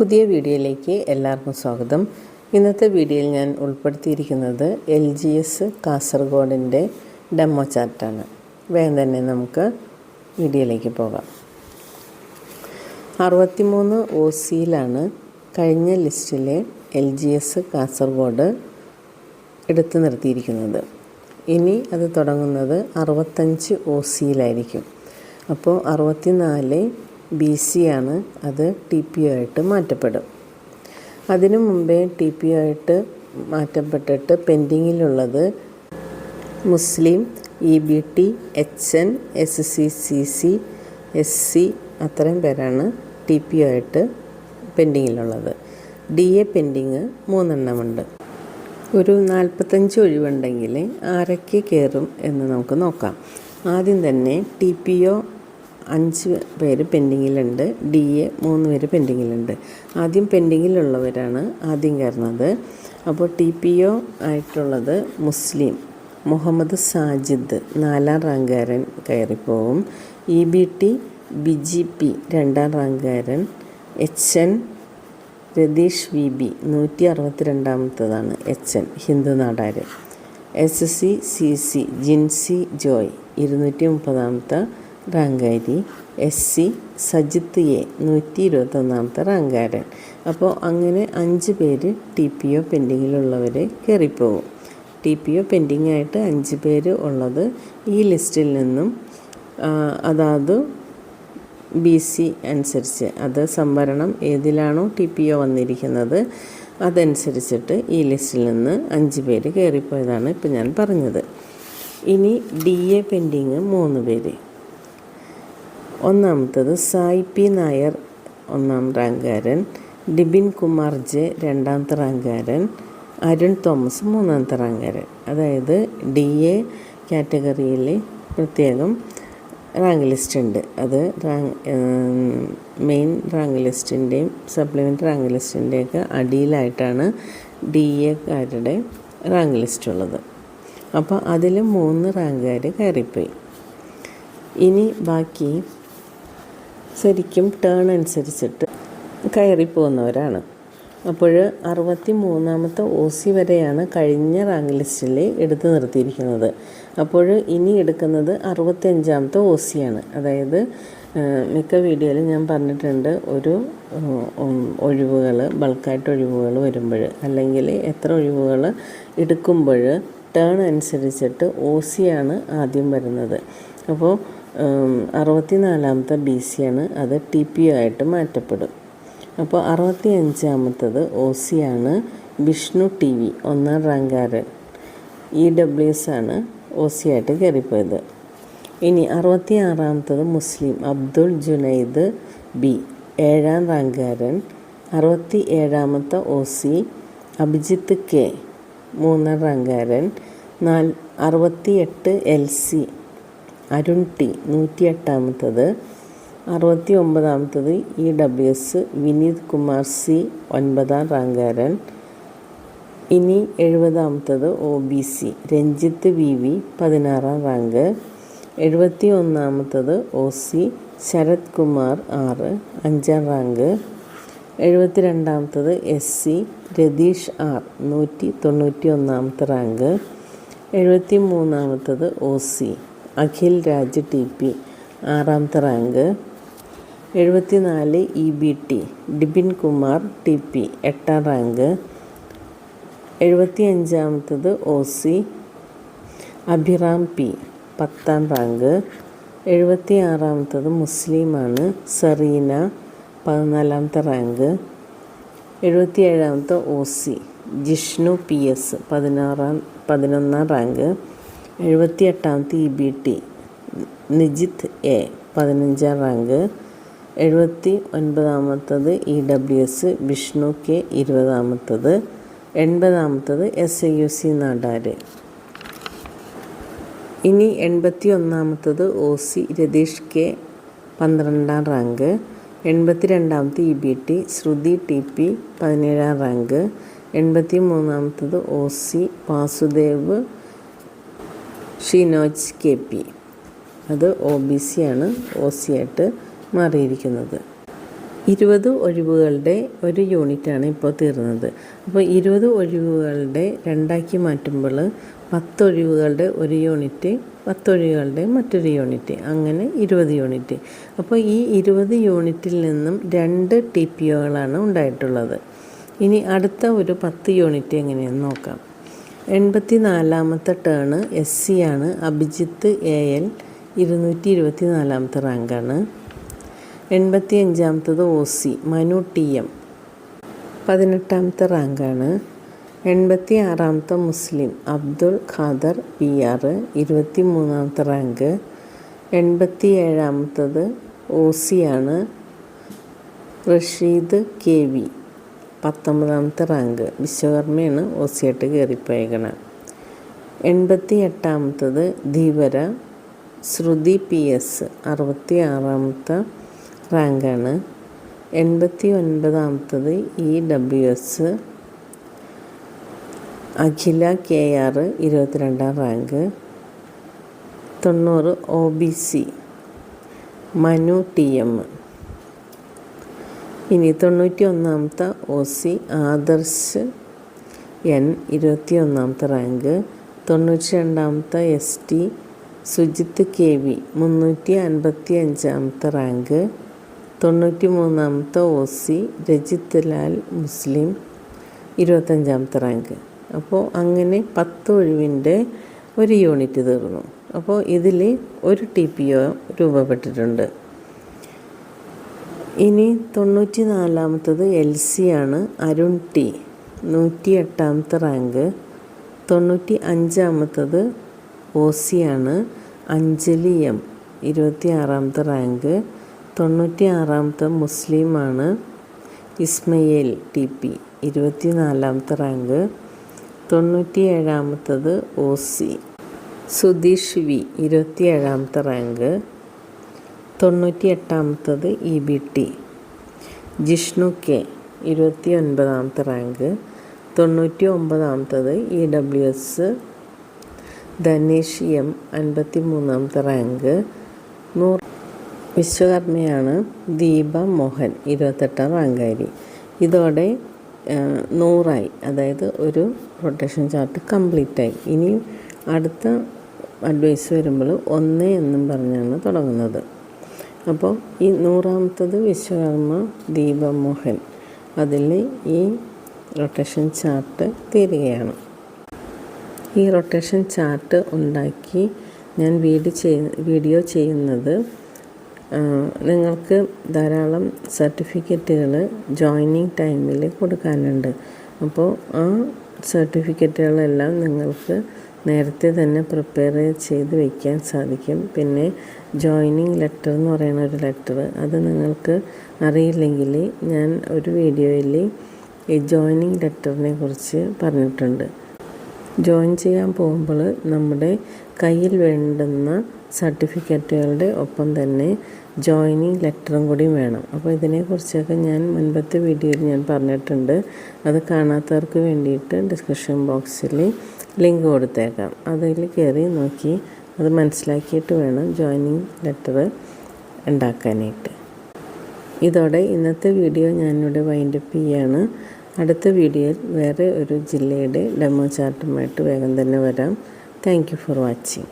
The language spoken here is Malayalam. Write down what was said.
പുതിയ വീഡിയോയിലേക്ക് എല്ലാവർക്കും സ്വാഗതം. ഇന്നത്തെ വീഡിയോയിൽ ഞാൻ ഉൾപ്പെടുത്തിയിരിക്കുന്നത് എൽ ജി എസ് കാസർഗോഡിന്റെ ഡെമോ ചാർട്ടാണ്. വേഗം തന്നെ നമുക്ക് വീഡിയോയിലേക്ക് പോകാം. അറുപത്തിമൂന്ന് ഒ സിയിലാണ് കഴിഞ്ഞ ലിസ്റ്റിലെ എൽ ജി എസ് കാസർഗോഡ് എടുത്തു നിർത്തിയിരിക്കുന്നത്. ഇനി അത് തുടങ്ങുന്നത് അറുപത്തഞ്ച് ഒ സിയിലായിരിക്കും. അപ്പോൾ അറുപത്തിനാല് ബി സി ആണ് അത് ടി പി ആയിട്ട് മാറ്റപ്പെടും. അതിനു മുമ്പേ ടി പി ആയിട്ട് മാറ്റപ്പെട്ടിട്ട് പെൻഡിങ്ങിലുള്ളത് Muslim E B T H N S C C C S C അത്രയും പേരാണ് ടി പി ആയിട്ട് പെൻഡിങ്ങിലുള്ളത്. ഡി എ പെൻഡിങ് മൂന്നെണ്ണമുണ്ട്. ഒരു നാൽപ്പത്തഞ്ച് ഒഴിവുണ്ടെങ്കിൽ ആരൊക്കെ കയറും എന്ന് നമുക്ക് നോക്കാം. ആദ്യം തന്നെ ടി പി ഒ അഞ്ച് പേര് പെൻഡിങ്ങിലുണ്ട്. ഡി എ മൂന്ന് പേര് പെൻഡിങ്ങിലുണ്ട്. ആദ്യം പെൻഡിങ്ങിലുള്ളവരാണ് ആദ്യം കയറുന്നത്. അപ്പോൾ ടി പി ഒ ആയിട്ടുള്ളത് മുസ്ലിം മുഹമ്മദ് സാജിദ് നാലാം റാങ്കുകാരൻ കയറിപ്പോവും. E B T B G P രണ്ടാം റാങ്കുകാരൻ H N Ratheesh V B നൂറ്റി അറുപത്തി രണ്ടാമത്തതാണ് H N Hindu Nadar. S C C C Jinsy Joy ഇരുന്നൂറ്റി മുപ്പതാമത്തെ റാങ്കാരി എസ് സി സജിത്ത് എ നൂറ്റി ഇരുപത്തൊന്നാമത്തെ റാങ്കാരൻ. അപ്പോൾ അങ്ങനെ അഞ്ച് പേര് ടി പി ഒ പെൻഡിങ്ങിലുള്ളവർ കയറിപ്പോകും. ടി പി ഒ പെൻഡിങ് ആയിട്ട് അഞ്ച് പേര് ഉള്ളത് ഈ ലിസ്റ്റിൽ നിന്നും അതാത് ബി സി അനുസരിച്ച് അത് സംവരണം ഏതിലാണോ ടി പി ഒ വന്നിരിക്കുന്നത് അതനുസരിച്ചിട്ട് ഈ ലിസ്റ്റിൽ നിന്ന് അഞ്ച് പേര് കയറിപ്പോയതാണ് ഇപ്പം ഞാൻ പറഞ്ഞത്. ഇനി ഡി എ പെൻഡിങ് മൂന്ന് പേര്. ഒന്നാമത്തത് സായി പി നായർ ഒന്നാം റാങ്കാരൻ ഡിബിൻ കുമാർ ജെ രണ്ടാമത്തെ റാങ്കാരൻ അരുൺ തോമസ് മൂന്നാമത്തെ റാങ്കാരൻ. അതായത് ഡി എ കാറ്റഗറിയിൽ പ്രത്യേകം റാങ്ക് ലിസ്റ്റ് ഉണ്ട്. അത് റാങ്ക് മെയിൻ റാങ്ക് ലിസ്റ്റിന്റെയും സപ്ലിമെന്ററി റാങ്ക് ലിസ്റ്റിന്റെയൊക്കെ അടിയിലായിട്ടാണ് ഡി എക്കാരുടെ റാങ്ക് ലിസ്റ്റ് ഉള്ളത്. അപ്പോൾ അതിൽ മൂന്ന് റാങ്കുകാർ കയറിപ്പോയി. ഇനി ബാക്കി ശരിക്കും ടേൺ അനുസരിച്ചിട്ട് കയറി കയറിപ്പോകുന്നവരാണ്. അപ്പോൾ അറുപത്തി മൂന്നാമത്തെ ഒ സി വരെയാണ് കഴിഞ്ഞ റാങ്ക് ലിസ്റ്റിൽ എടുത്തു നിർത്തിയിരിക്കുന്നത്. അപ്പോൾ ഇനി എടുക്കുന്നത് അറുപത്തഞ്ചാമത്തെ ഒ സിയാണ് അതായത് മിക്ക വീഡിയോയിലും ഞാൻ പറഞ്ഞിട്ടുണ്ട് ഒരു ഒഴിവുകൾ ബൾക്കായിട്ട് ഒഴിവുകൾ വരുമ്പോൾ അല്ലെങ്കിൽ എത്ര ഒഴിവുകൾ എടുക്കുമ്പോൾ ടേൺ അനുസരിച്ചിട്ട് ഒ സിയാണ് ആദ്യം വരുന്നത്. അപ്പോൾ അറുപത്തി നാലാമത്തെ ബി ആണ്. അത് ടി പി ഒ ആയിട്ട് മാറ്റപ്പെടും. അപ്പോൾ അറുപത്തി അഞ്ചാമത്തത് ഒ സി ആണ്. വിഷ്ണു ടി വി ഒന്നാം റാങ്കാരൻ. ഇ ഡബ്ല്യു എസ് ആണ് ഒ സി ആയിട്ട് കയറിപ്പോയത്. ഇനി അറുപത്തി ആറാമത്തത് മുസ്ലിം അബ്ദുൾ ജുനൈദ് ബി ഏഴാം റാങ്കാരൻ. അറുപത്തി ഏഴാമത്തെ ഒ സി അഭിജിത്ത് കെ മൂന്നാം റാങ്കാരൻ. നാൽ അറുപത്തി എട്ട് എൽ സി അരുൺ ടി നൂറ്റി എട്ടാമത്തത് അറുപത്തി ഒമ്പതാമത്തത് E W S Vineeth Kumar C ഒൻപതാം റാങ്കാരൻ. ഇനി എഴുപതാമത്തത് O B C Ranjith V V പതിനാറാം റാങ്ക്. എഴുപത്തി ഒന്നാമത്തത് ഒ സി ശരത് കുമാർ ആറ് അഞ്ചാം റാങ്ക്. എഴുപത്തി രണ്ടാമത്തത് എസ് സി രതീഷ് ആർ നൂറ്റി തൊണ്ണൂറ്റി ഒന്നാമത്തെ റാങ്ക്. എഴുപത്തി മൂന്നാമത്തത് O C Akhil Raj T P ആറാമത്തെ റാങ്ക്. എഴുപത്തി നാല് E B T Dibin Kumar T P എട്ടാം റാങ്ക്. എഴുപത്തി അഞ്ചാമത്തത് ഒ സി അഭിറാം പി പത്താം റാങ്ക്. എഴുപത്തി ആറാമത്തത് മുസ്ലിമാണ് സെറീന പതിനാലാമത്തെ റാങ്ക്. എഴുപത്തി ഏഴാമത്തെ O C Jishnu P S പതിനാറാം പതിനൊന്നാം റാങ്ക്. എഴുപത്തി എട്ടാം E B T. Nijith A. പതിനഞ്ചാം റാങ്ക്. എഴുപത്തി ഒൻപതാമത്തത് E W S. Vishnu K. ഇരുപതാമത്തത്. എൺപതാമത്തത് S I U C Nadar ഇനി എൺപത്തി ഒന്നാമത്തത് ഒ സി രതീഷ് കെ. പന്ത്രണ്ടാം റാങ്ക്. എൺപത്തി രണ്ടാമത്തെ E B T Shruthi T P പതിനേഴാം റാങ്ക്. എൺപത്തി മൂന്നാമത്തത് O C Vasudev Shinoj K P അത് ഒ ബി സി ആണ് ഒ സി ആയിട്ട് മാറിയിരിക്കുന്നത്. ഇരുപത് ഒഴിവുകളുടെ ഒരു യൂണിറ്റാണ് ഇപ്പോൾ തീർന്നത്. അപ്പോൾ ഇരുപത് ഒഴിവുകളുടെ രണ്ടാക്കി മാറ്റുമ്പോൾ പത്തൊഴിവുകളുടെ ഒരു യൂണിറ്റ് പത്തൊഴിവുകളുടെ മറ്റൊരു യൂണിറ്റ് അങ്ങനെ ഇരുപത് യൂണിറ്റ്. അപ്പോൾ ഈ ഇരുപത് യൂണിറ്റിൽ നിന്നും രണ്ട് ടി പി ഒകളാണ് ഉണ്ടായിട്ടുള്ളത്. ഇനി അടുത്ത ഒരു പത്ത് യൂണിറ്റ് എങ്ങനെയെന്ന് നോക്കാം. എൺപത്തി നാലാമത്തെ ടേണ് എസ് സി ആണ്. അഭിജിത്ത് എ എൽ ഇരുന്നൂറ്റി ഇരുപത്തി നാലാമത്തെ റാങ്കാണ് എൺപത്തി അഞ്ചാമത്തത് O C Manu T M പതിനെട്ടാമത്തെ റാങ്കാണ് എൺപത്തി ആറാമത്തെ മുസ്ലിം അബ്ദുൾ ഖാദർ പി ആർ ഇരുപത്തി മൂന്നാമത്തെ റാങ്ക് എൺപത്തി ഏഴാമത്തത് ഒ സി ആണ്. റഷീദ് കെ വി പത്തൊമ്പതാമത്തെ റാങ്ക്. വിശ്വകർമ്മയാണ് ആയിട്ട് കയറിപ്പോയേക്കണത് എൺപത്തി എട്ടാമത്തത് ധീവര. Sruthi P S. അറുപത്തി ആറാമത്തെ റാങ്കാണ്. എൺപത്തി ഒൻപതാമത്തത് E W S. Akhila K R ഇരുപത്തിരണ്ടാം റാങ്ക്. തൊണ്ണൂറ് O B C. Manu T M. ഇനി തൊണ്ണൂറ്റി ഒന്നാമത്തെ ഒ സി ആദർശ് എൻ ഇരുപത്തി ഒന്നാമത്തെ റാങ്ക്. തൊണ്ണൂറ്റി രണ്ടാമത്തെ S T Sujith K V മുന്നൂറ്റി അൻപത്തി അഞ്ചാമത്തെ റാങ്ക്. തൊണ്ണൂറ്റി മൂന്നാമത്തെ O C Rajith Lal Muslim ഇരുപത്തഞ്ചാമത്തെ rank. അപ്പോൾ അങ്ങനെ പത്ത് ഒഴിവിന്റെ ഒരു യൂണിറ്റ് തീർന്നു. അപ്പോൾ ഇതിൽ ഒരു ടി പി ഒ രൂപപ്പെട്ടിട്ടുണ്ട്. ഇനി തൊണ്ണൂറ്റി നാലാമത്തത് എൽ സി ആണ്. അരുൺ ടി. നൂറ്റി എട്ടാമത്തെ റാങ്ക്. തൊണ്ണൂറ്റി അഞ്ചാമത്തത് ഒ സി ആണ്. അഞ്ജലി എം. ഇരുപത്തി ആറാമത്തെ റാങ്ക്. തൊണ്ണൂറ്റി ആറാമത്തെ മുസ്ലിമാണ് ഇസ്മയേൽ ടി പി. ഇരുപത്തി നാലാമത്തെ റാങ്ക്. തൊണ്ണൂറ്റി ഏഴാമത്തത് ഒ സി സുധീഷ് വി. ഇരുപത്തി ഏഴാമത്തെ റാങ്ക്. തൊണ്ണൂറ്റി എട്ടാമത്തത് E B T. Jishnu K ഇരുപത്തി ഒൻപതാമത്തെ റാങ്ക്. തൊണ്ണൂറ്റി ഒമ്പതാമത്തത് E W S. Dhanesh M അൻപത്തി മൂന്നാമത്തെ റാങ്ക്. നൂറ് വിശ്വകർമ്മയാണ് ദീപ മോഹൻ ഇരുപത്തെട്ടാം റാങ്കാരി. ഇതോടെ നൂറായി. അതായത് ഒരു റൊട്ടേഷൻ ചാർട്ട് കംപ്ലീറ്റായി. ഇനി അടുത്ത അഡ്വൈസ് വരുമ്പോൾ ഒന്ന് എന്നും പറഞ്ഞാണ് തുടങ്ങുന്നത്. അപ്പോൾ ഈ നൂറാമത്തത് വിശ്വകർമ്മ ദീപമോഹൻ. അതിൽ ഈ റൊട്ടേഷൻ ചാർട്ട് തീരുകയാണ്. ഈ റൊട്ടേഷൻ ചാർട്ട് ഉണ്ടാക്കി ഞാൻ വീഡിയോ ചെയ് വീഡിയോ ചെയ്യുന്നത് നിങ്ങൾക്ക് ധാരാളം സർട്ടിഫിക്കറ്റുകൾ ജോയിനിങ് ടൈമിൽ കൊടുക്കാനുണ്ട്. അപ്പോൾ ആ സർട്ടിഫിക്കറ്റുകളെല്ലാം നിങ്ങൾക്ക് നേരത്തെ തന്നെ പ്രിപ്പയർ ചെയ്ത് വയ്ക്കാൻ സാധിക്കും. പിന്നെ ജോയിനിങ് ലെറ്റർ എന്ന് പറയുന്ന ഒരു ലെറ്റർ അത് നിങ്ങൾക്ക് അറിയില്ലെങ്കിൽ ഞാൻ ഒരു വീഡിയോയിൽ ഈ ജോയിനിങ് ലെറ്ററിനെ കുറിച്ച് പറഞ്ഞിട്ടുണ്ട്. ജോയിൻ ചെയ്യാൻ പോകുമ്പോൾ നമ്മുടെ കയ്യിൽ വേണ്ടുന്ന സർട്ടിഫിക്കറ്റുകളുടെ ഒപ്പം തന്നെ ജോയിനിങ് ലെറ്ററും കൂടി വേണം. അപ്പോൾ ഇതിനെക്കുറിച്ചൊക്കെ ഞാൻ മുൻപത്തെ വീഡിയോയിൽ ഞാൻ പറഞ്ഞിട്ടുണ്ട്. അത് കാണാത്തവർക്ക് വേണ്ടിയിട്ട് ഡിസ്ക്രിപ്ഷൻ ബോക്സിൽ ലിങ്ക് കൊടുത്തേക്കാം. അതിൽ കയറി നോക്കി അത് മനസ്സിലാക്കിയിട്ട് വേണം ജോയിനിങ് ലെറ്റർ ഉണ്ടാക്കാനായിട്ട്. ഇതോടെ ഇന്നത്തെ വീഡിയോ ഞാനിവിടെ വൈൻഡപ്പ് ചെയ്യാണ്. അടുത്ത വീഡിയോയിൽ വേറെ ഒരു ജില്ലയുടെ ഡെമോ ചാർട്ടുമായിട്ട് വേഗം തന്നെ വരാം. Thank for watching